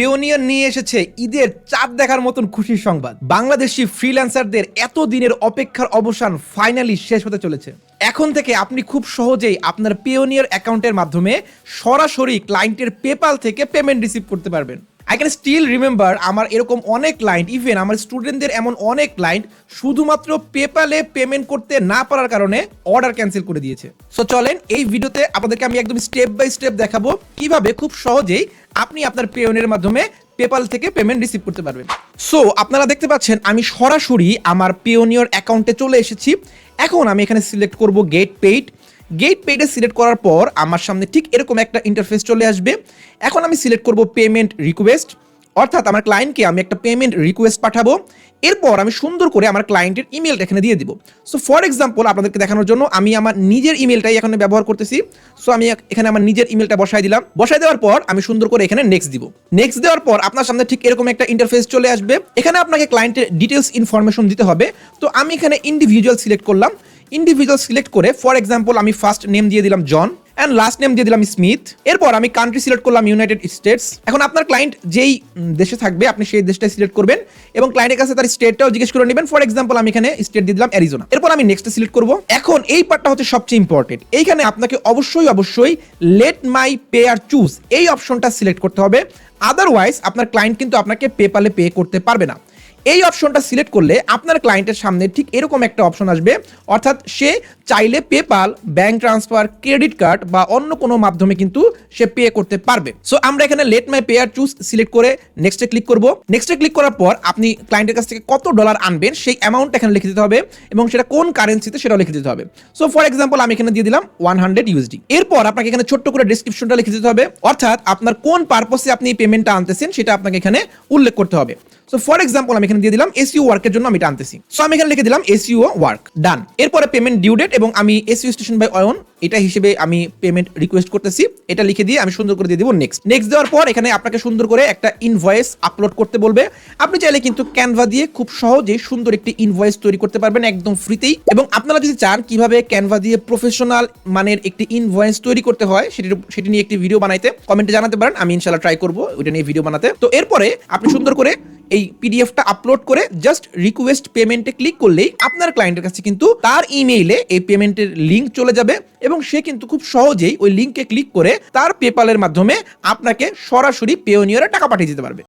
পিওনিয়র নিয়ে এসেছে ঈদের চাঁদ দেখার মতন খুশির সংবাদ। বাংলাদেশি ফ্রিল্যান্সারদের এত দিনের অপেক্ষার অবসান ফাইনালি শেষ হতে চলেছে। এখন থেকে আপনি খুব সহজেই আপনার পেওনিয়র অ্যাকাউন্টের মাধ্যমে সরাসরি ক্লায়েন্টের পেপাল থেকে পেমেন্ট রিসিভ করতে পারবেন। আই ক্যান স্টিল রিমেম্বার আমার এরকম অনেক ক্লায়েন্ট ইভেন আমার স্টুডেন্টদের এমন অনেক ক্লায়েন্ট শুধুমাত্র পেপালে পেমেন্ট করতে না পারার কারণে অর্ডার ক্যান্সেল করে দিয়েছে। সো চলেন এই ভিডিওতে আপনাদেরকে আমি একদম স্টেপ বাই স্টেপ দেখাবো কীভাবে খুব সহজেই আপনি আপনার পেওনের মাধ্যমে পেপাল থেকে পেমেন্ট রিসিভ করতে পারবেন। সো আপনারা দেখতে পাচ্ছেন আমি সরাসরি আমার পেওনিয়র অ্যাকাউন্টে চলে এসেছি। এখন আমি এখানে সিলেক্ট করব গেট পেইড গেট পেইডে সিলেক্ট করার পর আমার সামনে ঠিক এরকম একটা ইন্টারফেস চলে আসবে। এখন আমি সিলেক্ট করব পেমেন্ট রিকোয়েস্ট অর্থাৎ আমার ক্লায়েন্টকে আমি একটা পেমেন্ট রিকোয়েস্ট পাঠাবো। এরপর আমি সুন্দর করে আমার ক্লায়েন্টের ইমেলটা এখানে দিয়ে দিব। সো ফর এক্সাম্পল আপনাদেরকে দেখানোর জন্য আমি আমার নিজের ইমেলটাই এখানে ব্যবহার করতেছি। সো আমি এখানে আমার নিজের ইমেলটা বসাই দিলাম। বসাই দেওয়ার পর আমি সুন্দর করে এখানে নেক্সট দিব। নেক্সট দেওয়ার পর আপনার সামনে ঠিক এরকম একটা ইন্টারফেস চলে আসবে। এখানে আপনাকে ক্লায়েন্টের ডিটেলস ইনফরমেশন দিতে হবে। তো আমি এখানে ইন্ডিভিজুয়াল সিলেক্ট করলাম। ইন্ডিভিজুয়াল সিলেক্ট করে ফর এক্সাম্পল আমি ফার্স্ট নেম দিয়ে দিলাম জন অ্যান্ড লাস্ট নেম দিয়ে দিলাম স্মিথ এরপর আমি কান্ট্রি সিলেক্ট করলাম ইউনাইটেড স্টেটস এখন আপনার ক্লায়েন্ট যেই দেশে থাকবে, আপনি সেই দেশটাই সিলেক্ট করবেন এবং ক্লায়েন্টের কাছে তার স্টেটটাও জিজ্ঞেস করে নেবেন। ফর এক্সাম্পল আমি এখানে স্টেট দিয়ে দিলাম অ্যারিজোনা এরপর আমি নেক্সট সিলেক্ট করব। এখন এই পার্টটা হচ্ছে সবচেয়ে ইম্পর্টেন্ট এইখানে আপনাকে অবশ্যই অবশ্যই let my payer choose এই অপশনটা সিলেক্ট করতে হবে। আদারওয়াইজ আপনার ক্লায়েন্ট কিন্তু আপনাকে পেপালে পে করতে পারবে না। এই অপশনটা সিলেক্ট করলে আপনার ক্লায়েন্টের সামনে ঠিক এরকম একটা অপশন আসবে। অর্থাৎ সে চাইলে PayPal bank transfer credit card বা অন্য কোনো মাধ্যমে কিন্তু সে পে করতে পারবে। সো আমরা এখানে let my payer choose select করে নেক্সটে ক্লিক করব। নেক্সটে ক্লিক করার পর আপনি ক্লায়েন্টের কাছ থেকে কত ডলার আনবেন সেই অ্যামাউন্ট এখানে লিখে দিতে হবে এবং সেটা কোন কারেন্সিতে সেটাও লিখে দিতে হবে। সো ফর এক্সাম্পল আমি এখানে দিয়ে দিলাম ওয়ান হান্ড্রেড ইউএসডি এরপর আপনাকে এখানে ছোট্ট করে ডিসক্রিপশনটা লিখে দিতে হবে। অর্থাৎ আপনার কোন পারপসে আপনি পেমেন্টটা আনতেছেন সেটা আপনাকে এখানে উল্লেখ করতে হবে। সো ফর এক্সাম্পল আমি এখানে দিয়ে দিলাম এসইও ওয়ার্কের জন্য আমি এটা আনতেছি। সো আমি এখানে লিখে দিলাম এসইও ওয়ার্ক ডান এরপরে পেমেন্ট ডিউ ডেট এবং আমি এসইও স্টেশন বাই অয়ন এটা হিসেবে আমি পেমেন্ট রিকোয়েস্ট করতেছি। এটা লিখে দিয়ে আমি সুন্দর করে দিয়ে দিব নেক্সট নেক্সট দেওয়ার পর এখানে আপনাকে সুন্দর করে একটা ইনভয়েস আপলোড করতে বলবে। আপনি চাইলে কিন্তু ক্যানভা দিয়ে খুব সহজেই সুন্দর একটি ইনভয়েস তৈরি করতে পারবেন একদম ফ্রিতেই এবং আপনারা যদি চান কীভাবে ক্যানভা দিয়ে প্রফেশনাল মানের একটি ইনভয়েস তৈরি করতে হয় সেটি সেটি নিয়ে একটি ভিডিও বানাইতে কমেন্টে জানাতে পারেন, আমি ইনশাল্লাহ ট্রাই করব ওইটা নিয়ে ভিডিও বানাতে। তো এরপরে আপনি সুন্দর করে এই পিডিএফটা আপলোড করে জাস্ট রিকোয়েস্ট পেমেন্টে ক্লিক করলেই আপনার ক্লায়েন্টের কাছে কিন্তু তার ইমেইলে এই পেমেন্টের লিঙ্ক চলে যাবে এবং সে কিন্তু খুব সহজেই ওই লিঙ্কে ক্লিক করে তার পেপালের মাধ্যমে আপনাকে সরাসরি পেওনিয়রে টাকা পাঠিয়ে দিতে পারবে।